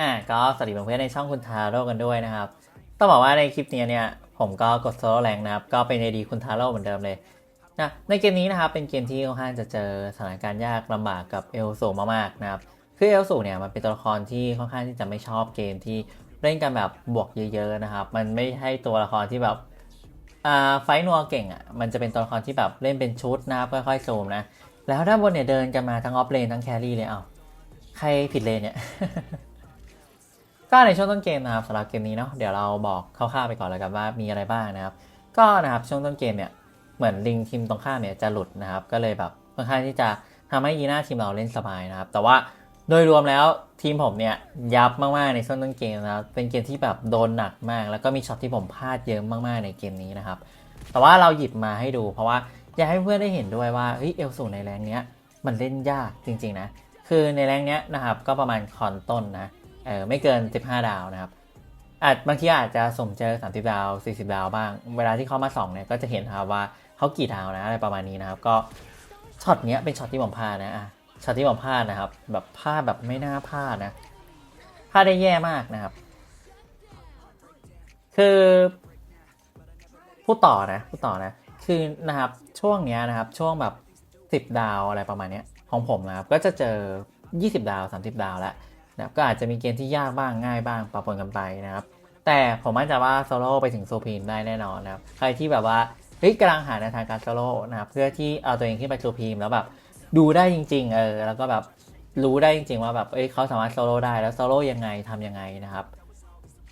อ่าก็สวัสดีเพื่อนๆในช่องคุณทาโร่กันด้วยนะครับ ต้องบอกว่าในคลิปนี้เนี่ยผมก็กดโซโล่แรงนะครับ ก็เป็นไอดีคุณทาโร่เหมือนเดิมเลยนะในเกมนี้นะครับเป็นเกมที่ค่อนข้างจะเจอสถานการณ์ยากลำบากกับเอลสูมากๆนะครับคือเอลสูเนี่ยมันเป็นตัวละครที่ค่อนข้างที่จะไม่ชอบเกมที่เล่นกันแบบบวกเยอะๆนะครับ มันไม่ให้ตัวละครที่แบบอ่าไฟนัวเก่งอะมันจะเป็นตัวละครที่แบบเล่นเป็นชุดนะครับค่อยๆซูมนะแล้วด้านบนเนี่ยเดินกันมาทั้งออฟเลนทั้งแครี่เลยเอ้าใครผิดเลนเนี่ย ก็ในช่วงต้นเกมนะครับสำหรับเกมนี้เนาะเดี๋ยวเราบอกคร่าวๆไปก่อนแล้วกันว่ามีอะไรบ้างนะครับ ก็นะครับช่วงต้นเกมเนี่ยเหมือนลิงทีมตรงข้ามเนี่ยจะหลุดนะครับ ก็เลยแบบค่อนข้างที่จะทำให้ยีน่าทีมเราเล่นสบายนะครับ แต่ว่าโดยรวมแล้วทีมผมเนี่ยยับมากๆในช่วงต้นเกมนะครับเป็นเกมที่แบบโดนหนักมาก แล้วก็มีช็อตที่ผมพลาดเยอะมากๆในเกมนี้นะครับ แต่ว่าเราหยิบมาให้ดู เพราะว่าอยากให้เพื่อนได้เห็นด้วยว่าเฮ้ยเอลสูในแรงเนี้ยมันเล่นยากจริง ๆนะคือในแรงเนี้ยนะครับก็ประมาณคอนต้นนะ เออไม่เกิน 15 ดาวนะครับอาจบางทีอาจจะสมเจอ 30 ดาว 40 ดาวบ้าง เวลาที่เข้ามาส่องเนี่ยก็จะเห็นครับว่าเขากี่ดาวนะอะไรประมาณนี้นะครับก็ช็อตเนี้ยเป็นช็อตที่ผมพลาดนะอะช็อตที่ผมพลาดนะครับ แบบพลาดแบบไม่น่าพลาดนะพลาดได้แย่มากนะครับ คือพูดต่อนะพูดต่อนะ คือนะครับช่วงเนี้ยนะครับช่วงแบบ 10 ดาวอะไรประมาณเนี้ยของผมนะครับก็จะเจอ 20 ดาว 30 ดาวแล้ว นะครับก็อาจจะมีเกมที่ยากบ้างง่ายบ้างปะปนกันไปนะครับ แต่ผมมั่นใจว่าโซโล่ไปถึงโซพีมได้แน่นอนนะครับ ใครที่แบบว่าเฮ้ยกำลังหาแนวทางการโซโล่นะครับเพื่อที่เอาตัวเองขึ้นไปโซพีมแล้วแบบดูได้จริง ๆ เออแล้วก็แบบรู้ได้จริง ๆ ว่าแบบเอ้ยเขาสามารถโซโล่ได้แล้วโซโล่ยังไงทำยังไงนะครับ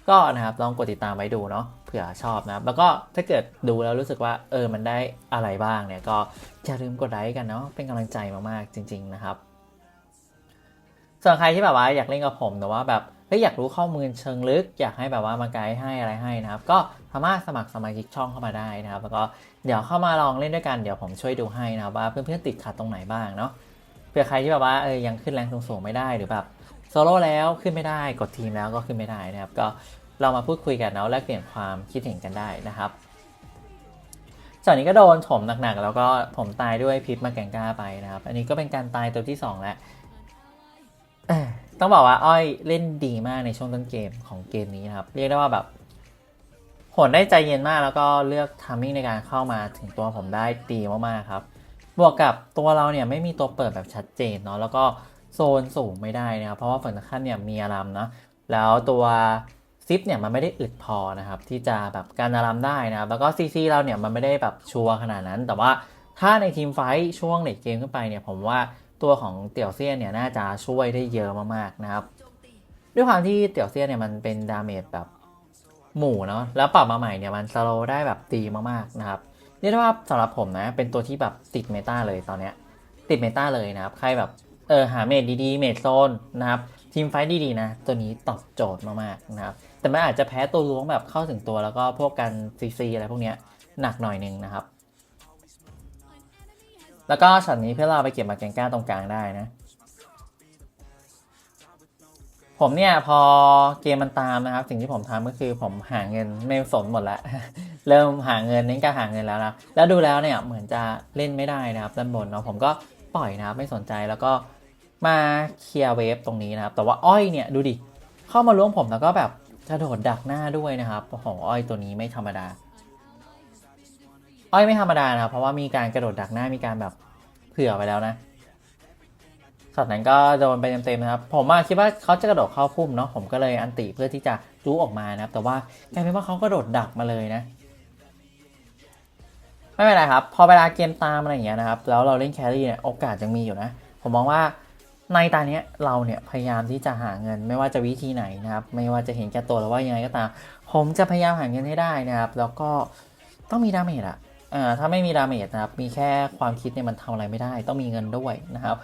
ก็นะครับลองกดติดตามไว้ดูเนาะเผื่อชอบนะครับ แล้วก็ถ้าเกิดดูแล้วรู้สึกว่าเออมันได้อะไรบ้างเนี่ยก็อย่าลืมกดไลค์กันเนาะเป็นกำลังใจมากๆจริง ๆ นะครับ ส่วนใครที่แบบว่าอยากเล่นกับผมแต่ว่าแบบเฮ้ยอยากรู้ข้อมูลเชิงลึก อยากให้แบบว่ามาไกด์ให้อะไรให้นะครับ ก็สามารถสมัครสมาชิกช่องเข้ามาได้นะครับ แล้วก็เดี๋ยวเข้ามาลองเล่นด้วยกันเดี๋ยวผมช่วยดูให้นะครับว่าเพื่อนๆติดขัดตรงไหนบ้างเนาะเผื่อใครที่แบบว่าเออยังขึ้นแรงสูงๆไม่ได้หรือแบบโซโล่แล้วขึ้นไม่ได้กดทีมแล้วก็ขึ้นไม่ได้นะครับ ก็เรามาพูดคุยกันเนาะแลกเปลี่ยนความคิดเห็นกันได้นะครับจากนี้ก็โดนถมหนักๆแล้วก็ผมตายด้วยพิษมาแกงก้าไปนะครับ อันนี้ก็เป็นการตายตัวที่สองแล้ว ต้องบอกว่าอ้อยเล่นดีมากในช่วงต้นเกมของเกมนี้นะครับ เรียกได้ว่าแบบโหนได้ใจเย็นมากแล้วก็เลือกทามมิ่งในการเข้ามาถึงตัวผมได้ดีมากๆครับ บวกกับตัวเราเนี่ยไม่มีตัวเปิดแบบชัดเจนเนาะแล้วก็โซนสูงไม่ได้นะครับ เพราะว่าฝั่งตรงข้ามเนี่ยมีอารามนะแล้วตัวซิปเนี่ยมันไม่ได้อึดพอนะครับ ที่จะแบบการอารามได้นะครับ แล้วก็ซีซีเราเนี่ยมันไม่ได้แบบชัวร์ขนาดนั้น แต่ว่าถ้าในทีมไฟท์ช่วงเลดเกมขึ้นไปเนี่ยผมว่า ตัวของเตี่ยวเซียนเนี่ยน่าจะช่วยได้เยอะมากๆนะครับ ด้วยความที่เตี่ยวเซียนเนี่ยมันเป็นดาเมจแบบหมู่เนาะแล้วปรับมาใหม่เนี่ยมันสโลว์ได้แบบดีมากๆนะครับเรียกได้ว่าสำหรับผมนะเป็นตัวที่แบบติดเมตาเลยตอนเนี้ยติดเมตาเลยนะครับใครแบบเออหาเมจดีๆเมจโซนนะครับทีมไฟท์ดีๆนะ ตัวนี้ตอบโจทย์มากๆนะครับแต่มันอาจจะแพ้ตัวล้วงแบบเข้าถึงตัวแล้วก็พวกกันซีซีอะไรพวกเนี้ยหนักหน่อยนึงนะครับ แล้วก็ช็อตนี้เพื่อเราไปเก็บมาแกงก้าตรงกลางได้นะ ผมเนี่ยพอเกมมันตามนะครับ สิ่งที่ผมทำก็คือผมหาเงินไม่สนหมดแล้วเริ่มหาเงินเน้นการหาเงินแล้วนะแล้วดูแล้วเนี่ยเหมือนจะเล่นไม่ได้นะครับด้านบนเนาะผมก็ปล่อยนะครับไม่สนใจแล้วก็มาเคลียร์เวฟตรงนี้นะครับ แต่ว่าอ้อยเนี่ยดูดิเข้ามาล้วงผมแล้วก็แบบกระโดดดักหน้าด้วยนะครับโอ้โหอ้อยตัวนี้ไม่ธรรมดา อ้อยไม่ธรรมดานะครับ เพราะว่ามีการกระโดดดักหน้ามีการแบบเผื่อไปแล้วนะช็อตนั้นก็โดนไปเต็มๆนะครับ ผมคิดว่าเขาจะกระโดดเข้าพุ่มเนาะผมก็เลยอันติเพื่อที่จะจู้ออกมานะครับ แต่ว่ากลายเป็นว่าเขากระโดดดักมาเลยนะ ไม่เป็นไรครับ พอเวลาเกมตามอะไรอย่างเงี้ยนะครับ แล้วเราเล่นแครี่เนี่ยโอกาสยังมีอยู่นะ ผมมองว่าในตาเนี้ยเราเนี่ยพยายามที่จะหาเงิน ไม่ว่าจะวิธีไหนนะครับ ไม่ว่าจะเห็นแก่ตัวหรือว่ายังไงก็ตาม ผมจะพยายามหาเงินให้ได้นะครับ แล้วก็ต้องมีดาเมจอะ อ่าถ้าไม่มีดาเมจนะครับ มีแค่ความคิดเนี่ยมันทำอะไรไม่ได้ ต้องมีเงินด้วยนะครับ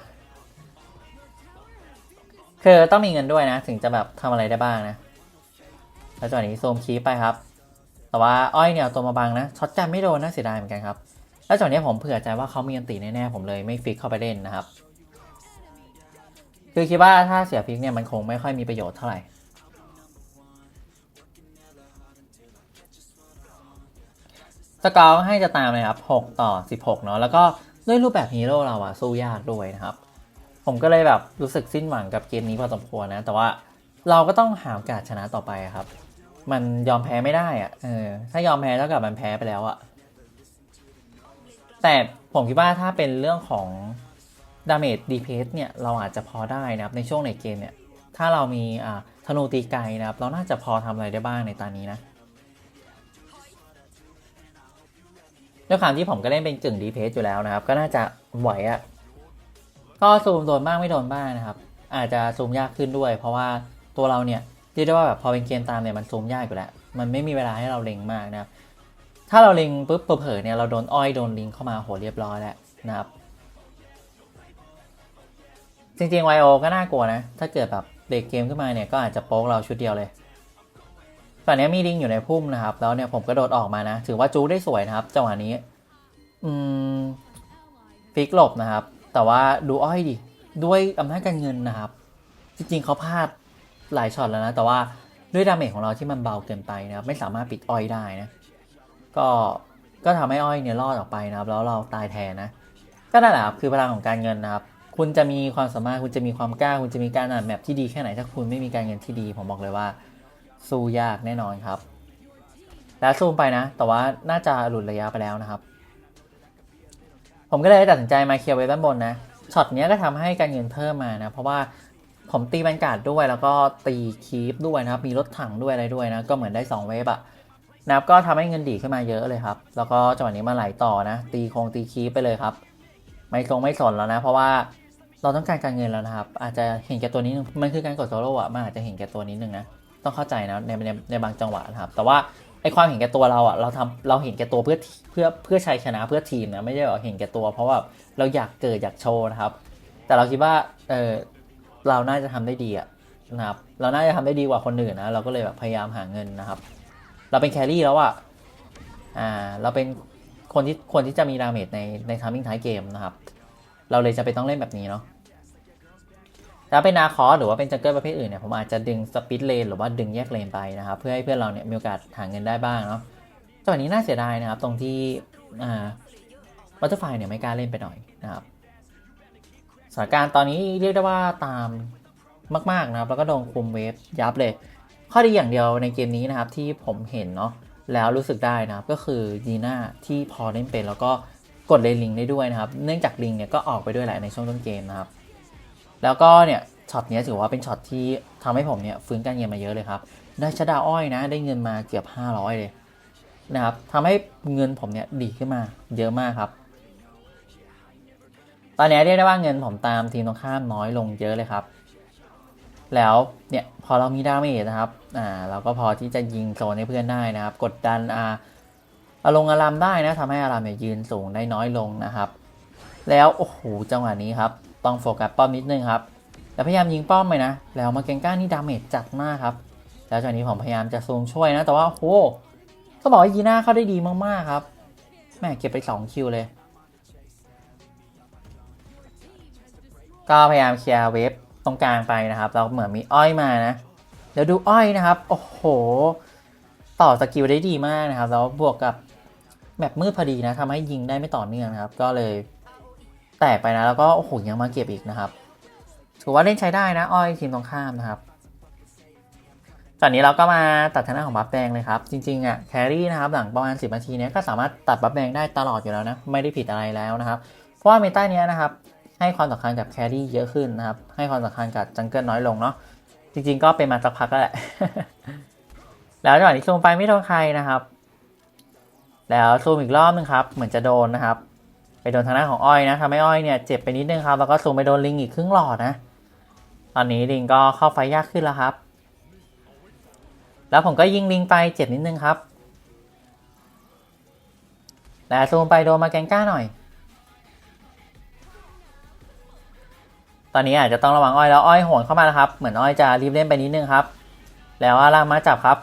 คือต้องมีเงินด้วยนะ ถึงจะแบบทำอะไรได้บ้างนะแล้วจังหวะนี้โซมคีไปครับ แต่ว่าอ้อยเนี่ยตัวมาบังนะช็อตกันไม่โดนนะเสียดายเหมือนกันครับแล้วจังหวะนี้ผมเผื่อใจว่าเขามีอันตีแน่ๆผมเลยไม่ฟิกเข้าไปเล่นนะครับ คือคิดว่าถ้าเสียฟิกเนี่ยมันคงไม่ค่อยมีประโยชน์เท่าไหร่ สกอร์ให้จะตามเลยครับ 6 ต่อ 16 เนาะแล้วก็ด้วยรูปแบบฮีโร่เราอะสู้ยากด้วยนะครับ ผมก็เลยแบบรู้สึกสิ้นหวังกับเกมนี้พอสมควรนะ แต่ว่าเราก็ต้องหาโอกาสชนะต่อไปครับ มันยอมแพ้ไม่ได้อะเออถ้ายอมแพ้เท่ากับมันแพ้ไปแล้วอะแต่ผมคิดว่าถ้าเป็นเรื่องของดาเมจดีเพสเนี่ยเราอาจจะพอได้นะครับในช่วงในเกมเนี่ยถ้าเรามีอ่าธนูตีไกลนะครับ เราน่าจะพอทำอะไรได้บ้างในตอนนี้นะ ด้วยความที่ผมก็เล่นเป็นกึ่งดีเพสอยู่แล้วนะครับ ก็น่าจะไหวอะก็ซูมโดนบ้างไม่โดนบ้างนะครับ อาจจะซูมยากขึ้นด้วย เพราะว่าตัวเราเนี่ยเรียกได้ว่าแบบพอเป็นเกมตามเนี่ยมันซูมยากอยู่แล้วมันไม่มีเวลาให้เราเล็งมากนะครับ ถ้าเราเล็งปุ๊บเผลอเนี่ยเราโดนอ้อยโดนลิงเข้ามาโหเรียบร้อยแล้วนะครับ จริงๆ YO ก็น่ากลัวนะ ถ้าเกิดแบบเด็กเกมขึ้นมาเนี่ยก็อาจจะโป๊กเราชุดเดียวเลย ตอนนี้มีลิงอยู่ในพุ่มนะครับ แล้วเนี่ยผมกระโดดออกมานะ ถือว่าจูได้สวยนะครับจังหวะนี้ อืมฟิกหลบนะครับ แต่ว่าดูอ้อยดิ ด้วยอำนาจการเงินนะครับ จริงๆเขาพลาดหลายช็อตแล้วนะ แต่ว่าด้วยดาเมจของเราที่มันเบาเกินไปนะครับ ไม่สามารถปิดอ้อยได้นะ ก็ก็ทำให้อ้อยเนี่ยรอดออกไปนะครับ แล้วเราตายแทนนะ ก็นั่นแหละครับคือพลังของการเงินนะครับ คุณจะมีความสามารถคุณจะมีความกล้า คุณจะมีการอ่านแมปที่ดีแค่ไหนถ้าคุณไม่มีการเงินที่ดี ผมบอกเลยว่า สู้ยากแน่นอนครับ แล้วซูมไปนะ แต่ว่าน่าจะหลุดระยะไปแล้วนะครับ ผมก็เลยตัดสินใจมาเคลียร์ไว้ด้านบนนะช็อตเนี้ยก็ทำให้การเงินเพิ่มมานะ เพราะว่าผมตีบรรยากาศด้วยแล้วก็ตีคีปด้วยนะครับ มีรถถังด้วยอะไรด้วยนะ ก็เหมือนได้ 2 เวฟอะนะครับก็ทำให้เงินดีขึ้นมาเยอะเลยครับ แล้วก็จังหวะนี้มาไหลต่อนะ ตีคงตีคีปไปเลยครับ ไม่ทรงไม่สนแล้วนะ เพราะว่าเราต้องการการเงินแล้วนะครับ อาจจะเห็นแก่ตัวนี้นึงมันคือการกดโซโล่อะมันอาจจะเห็นแก่ตัวนิดนึงนะ ต้องเข้าใจนะในในในบางจังหวะนะครับ แต่ว่าไอความเห็นแก่ตัวเราอะเราทำเราเห็นแก่ตัวเพื่อเพื่อเพื่อชัยชนะเพื่อทีมนะไม่ใช่แบบเห็นแก่ตัว เพราะว่าเราอยากเกิดอยากโชว์นะครับ แต่เราคิดว่าเออเราน่าจะทำได้ดีอะนะครับเราน่าจะทำได้ดีกว่าคนอื่นนะเราก็เลยแบบพยายามหาเงินนะครับ เราเป็นแครี่แล้วอะอ่าเราเป็นคนที่คนที่จะมีดาเมจในในทามมิ่งท้ายเกมนะครับ เราเลยจะไปต้องเล่นแบบนี้เนาะ ถ้าเป็นนาคอหรือว่าเป็นจังเกิลประเภทอื่นเนี่ยผมอาจจะดึงสปิดเลนหรือว่าดึงแยกเลนไปนะครับ เพื่อให้เพื่อนเราเนี่ยมีโอกาสหาเงินได้บ้างเนาะจังหวะนี้น่าเสียดายนะครับ ตรงที่อ่าบัตเตอร์ไฟเนี่ยไม่กล้าเล่นไปหน่อยนะครับสถานการณ์ตอนนี้เรียกได้ว่าตามมากๆนะครับ แล้วก็โดนคุมเวฟยับเลย ข้อดีอย่างเดียวในเกมนี้นะครับที่ผมเห็นเนาะแล้วรู้สึกได้นะครับก็คือดีน่าที่พอเล่นเป็นแล้วก็กดเลนลิงได้ด้วยนะครับ เนื่องจากลิงเนี่ยก็ออกไปด้วยแหละในช่วงต้นเกมนะครับ แล้วก็เนี่ยช็อตเนี้ยถือว่าเป็นช็อตที่ทำให้ผมเนี่ยฟื้นการเงินมาเยอะเลยครับ ได้ชดาอ้อยนะ ได้เงินมาเกือบ 500 เลยนะครับทำให้เงินผมเนี่ยดีขึ้นมาเยอะมากครับ ตอนนี้เรียกได้ว่าเงินผมตามทีมตรงข้ามน้อยลงเยอะเลยครับ แล้วเนี่ยพอเรามีดาเมจนะครับอ่าเราก็พอที่จะยิงโซนให้เพื่อนได้นะครับ กดดันอาอารมณ์อารามได้นะทำให้อารามเนี่ยยืนสูงได้น้อยลงนะครับ แล้วโอ้โหจังหวะนี้ครับ ต้องโฟกัสป้อมนิดนึงครับแล้วพยายามยิงป้อมไปนะ แล้วมาเกงก้านี่ดาเมจจัดมากครับ แล้วจังหวะนี้ผมพยายามจะซูมช่วยนะ แต่ว่าโอ้โหก็บอกว่ายีน่าเข้าได้ดีมากๆครับ แม่เก็บไป 2 คิวเลย ก็พยายามเคลียร์เวฟตรงกลางไปนะครับ เราเหมือนมีอ้อยมานะ เดี๋ยวดูอ้อยนะครับ โอ้โห ต่อสกิลได้ดีมากนะครับ แล้วบวกกับแบบมืดพอดีนะทำให้ยิงได้ไม่ต่อเนื่องนะครับ ก็เลย แตกไปนะ แล้วก็โอ้โหยังมาเก็บอีกนะครับ ถือว่าเล่นใช้ได้นะ อ้อยทีมตรงข้ามนะครับตอนนี้เราก็มาตัดทางด้านของบัฟแดงเลยครับ จริงๆอะแครี่นะครับหลังประมาณ 10 นาทีเนี้ยก็สามารถตัดบัฟแดงได้ตลอดอยู่แล้วนะ ไม่ได้ผิดอะไรแล้วนะครับ เพราะว่าเมตาเนี้ยนะครับ ให้ความสำคัญกับแครี่เยอะขึ้นนะครับ ให้ความสำคัญกับจังเกิลน้อยลงเนาะจริงๆก็เป็นมาสักพักแล้วแหละแล้วจังหวะนี้ซูมไปไม่โดนใครนะครับ แล้วซูมอีกรอบนึงครับ เหมือนจะโดนนะครับ ไปโดนทางด้าของอ้อยนะทำให้อ้อยเนี่ยเจ็บไปนิดนึงครับ แล้วก็ซูมไปโดนลิงอีกครึ่งหลอดนะ ตอนนี้ลิงก็เข้าไฟยากขึ้นแล้วครับ แล้วผมก็ยิงลิงไปเจ็บนิดนึงครับแล้วซูมไปโดนมาแกงก้าหน่อย ตอนนี้อาจจะต้องระวังอ้อยแล้วอ้อยโหนเข้ามาแล้วครับ เหมือนอ้อยจะรีบเล่นไปนิดนึงครับ แล้วอารามมาจับครับ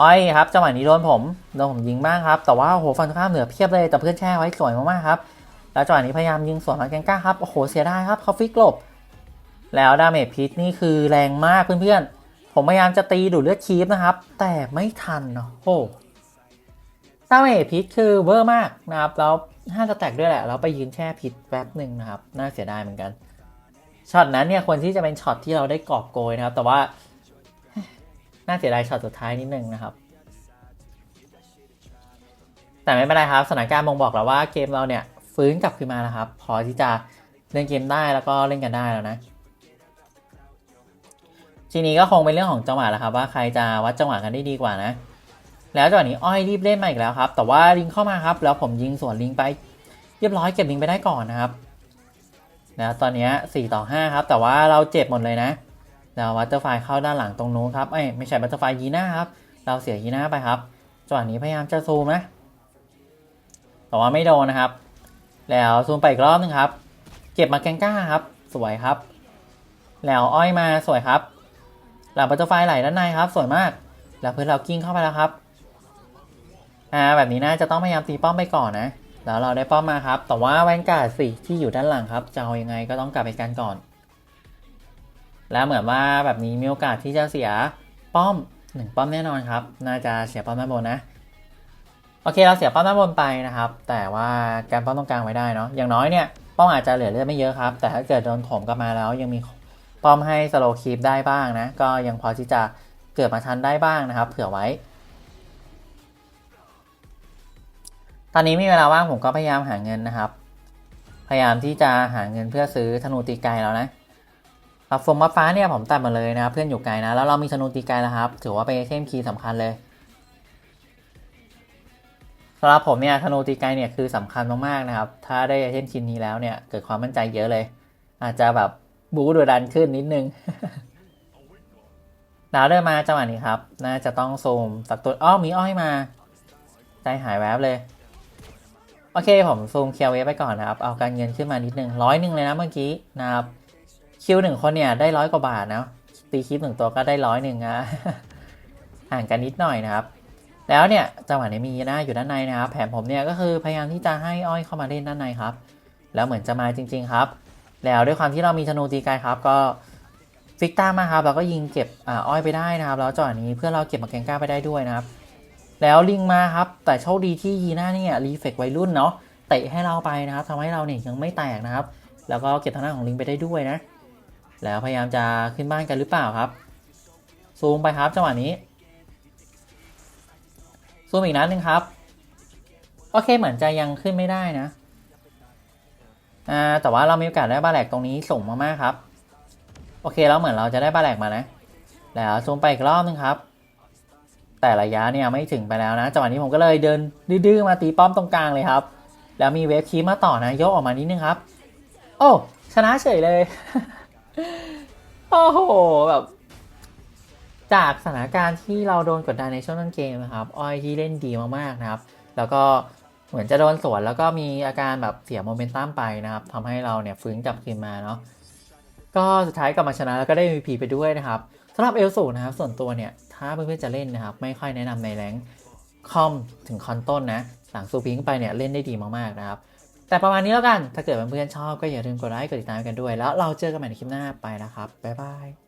อ้อยครับจังหวะนี้โดนผมโดนผมยิงบ้างครับ แต่ว่าโอ้โหฟันข้ามเหนือเพียบเลยแต่เพื่อนแช่ไว้สวยมากๆครับแล้วจังหวะนี้พยายามยิงสวนมาแกงก้าครับโอ้โหเสียดายครับเขาฟิกหลบ แล้วดาเมจพิษนี่คือแรงมากเพื่อนๆ ผมพยายามจะตีดูดเลือดคีฟนะครับ แต่ไม่ทันเนาะโอ้ดาเมจพิษคือเวอร์มากนะครับแล้วห้าจะแตกด้วยแหละแล้วไปยืนแช่พิษแป๊บหนึ่งนะครับ น่าเสียดายเหมือนกันช็อตนั้นเนี่ยควรที่จะเป็นช็อตที่เราได้กอบโกยนะครับ แต่ว่า น่าเสียดายช็อตสุดท้ายนิดนึงนะครับ แต่ไม่เป็นไรครับสถานการณ์บ่งบอกแล้วว่าเกมเราเนี่ยฟื้นกลับขึ้นมาแล้วครับ พอที่จะเล่นเกมได้แล้วก็เล่นกันได้แล้วนะทีนี้ก็คงเป็นเรื่องของจังหวะแหละครับ ว่าใครจะวัดจังหวะกันได้ดีกว่านะ แล้วจังหวะนี้อ้อยรีบเล่นมาอีกแล้วครับ แต่ว่าลิงเข้ามาครับ แล้วผมยิงสวนลิงไป เรียบร้อยเก็บลิงไปได้ก่อนนะครับแล้วตอนนี้4ต่อ5ครับ แต่ว่าเราเจ็บหมดเลยนะ แล้ววัตเตอร์ไฟเข้าด้านหลังตรงนู้นครับเอ้ไม่ใช่วัตเตอร์ไฟยีน่าครับ เราเสียยีน่าไปครับจังหวะนี้พยายามจะซูมนะ แต่ว่าไม่โดนนะครับ แล้วซูมไปอีกรอบนึงครับ เก็บมาแกงก้าครับ สวยครับ แล้วอ้อยมาสวยครับแล้วบัตเตอร์ไฟไหลด้านในครับ สวยมาก แล้วเพื่อนเรากิ้งเข้าไปแล้วครับ อ่า แบบนี้น่าจะต้องพยายามตีป้อมไปก่อนนะ แล้วเราได้ป้อมมาครับ แต่ว่าแวนการ์ดสิที่อยู่ด้านหลังครับ จะเอายังไงก็ต้องกลับไปกันก่อน แล้วเหมือนว่าแบบนี้มีโอกาสที่จะเสียป้อมหนึ่งป้อมแน่นอนครับ น่าจะเสียป้อมด้านบนนะ โอเคเราเสียป้อมด้านบนไปนะครับ แต่ว่าการป้อมตรงกลางไว้ได้เนาะ อย่างน้อยเนี่ยป้อมอาจจะเหลือเลือดไม่เยอะครับ แต่ถ้าเกิดโดนถมกลับมาแล้วยังมีป้อมให้สโลคีปได้บ้างนะ ก็ยังพอที่จะเกิดมาทันได้บ้างนะครับ เผื่อไว้ ตอนนี้มีเวลาว่างผมก็พยายามหาเงินนะครับ พยายามที่จะหาเงินเพื่อซื้อธนูตีไกลแล้วนะ รับฟงมาฟ้าเนี่ยผมตัดมาเลยนะครับเพื่อนอยู่ไกลนะ แล้วเรามีธนูตีไกลแล้วครับ ถือว่าเป็นไอเทมคีย์สำคัญเลยสำหรับผมเนี่ยธนูตีไกลเนี่ยคือสำคัญมากๆนะครับ ถ้าได้ไอเทมชิ้นนี้แล้วเนี่ยเกิดความมั่นใจเยอะเลย อาจจะแบบบู๊ดูดันขึ้นนิดนึงดาวเดินมาจังหวะนี้ครับ น่าจะต้องซูมสักตัวอ้อมีอ้อยมา ใจหายแวบเลย โอเคผมซูมเคียวเวฟไปก่อนนะครับ เอาการเงินขึ้นมานิดนึงร้อยหนึ่งเลยนะเมื่อกี้นะครับ คิวหนึ่งคนเนี่ยได้ร้อยกว่าบาทนะตีคลิปหนึ่งตัวก็ได้ร้อยหนึ่งนะห่างกันนิดหน่อยนะครับแล้วเนี่ยจังหวะนี้มีน่าอยู่ด้านในนะครับ แผนผมเนี่ยก็คือพยายามที่จะให้อ้อยเข้ามาเล่นด้านในครับ แล้วเหมือนจะมาจริง ๆครับ แล้วด้วยความที่เรามีธนูตีไกลครับ ก็ฟิกต้ามาครับเราก็ยิงเก็บอ่าอ้อยไปได้นะครับ แล้วจังหวะนี้เพื่อเราเก็บมาแกงก้าไปได้ด้วยนะครับ แล้วลิงมาครับ แต่โชคดีที่ยีน่าเนี่ยรีเฟกวัยรุ่นเนาะเตะให้เราไปนะครับทำให้เราเนี่ยยังไม่แตกนะครับ แล้วก็เก็บทางด้านของลิงไปได้ด้วยนะ แล้วพยายามจะขึ้นบ้านกันหรือเปล่าครับ ซูมไปครับจังหวะนี้ ซูมอีกนัดหนึ่งครับ โอเคเหมือนจะยังขึ้นไม่ได้นะอ่าแต่ว่าเรามีโอกาสได้บาแหลกตรงนี้ส่งมากๆครับ โอเคแล้วเหมือนเราจะได้บาแหลกมานะ แล้วซูมไปอีกรอบนึงครับ แต่ระยะเนี่ยไม่ถึงไปแล้วนะจังหวะนี้ผมก็เลยเดินดื้อมาตีป้อมตรงกลางเลยครับ แล้วมีเวฟคีมาต่อนะยกออกมานิดนึงครับ โอ้ชนะเฉยเลย โอ้โหแบบ จากสถานการณ์ที่เราโดนกดดันในช่วงต้นเกมนะครับ ออยที่เล่นดีมากๆนะครับ แล้วก็เหมือนจะโดนสวนแล้วก็มีอาการแบบเสียโมเมนตัมไปนะครับทำให้เราเนี่ยฟื้นกลับคืนมาเนาะก็สุดท้ายกลับมาชนะแล้วก็ได้ MVP ไปด้วยนะครับสำหรับเอลสูนะครับ ส่วนตัวเนี่ย ถ้าเพื่อนๆจะเล่นนะครับ ไม่ค่อยแนะนำในแรงคอมถึงคอนต้นนะหลังซูพิงไปเนี่ยเล่นได้ดีมากๆนะครับ แต่ประมาณนี้แล้วกัน ถ้าเกิดเพื่อนๆชอบก็อย่าลืมกดไลค์ กดติดตามกันด้วย แล้วเราเจอกันใหม่ในคลิปหน้าไปนะครับ บ๊ายบาย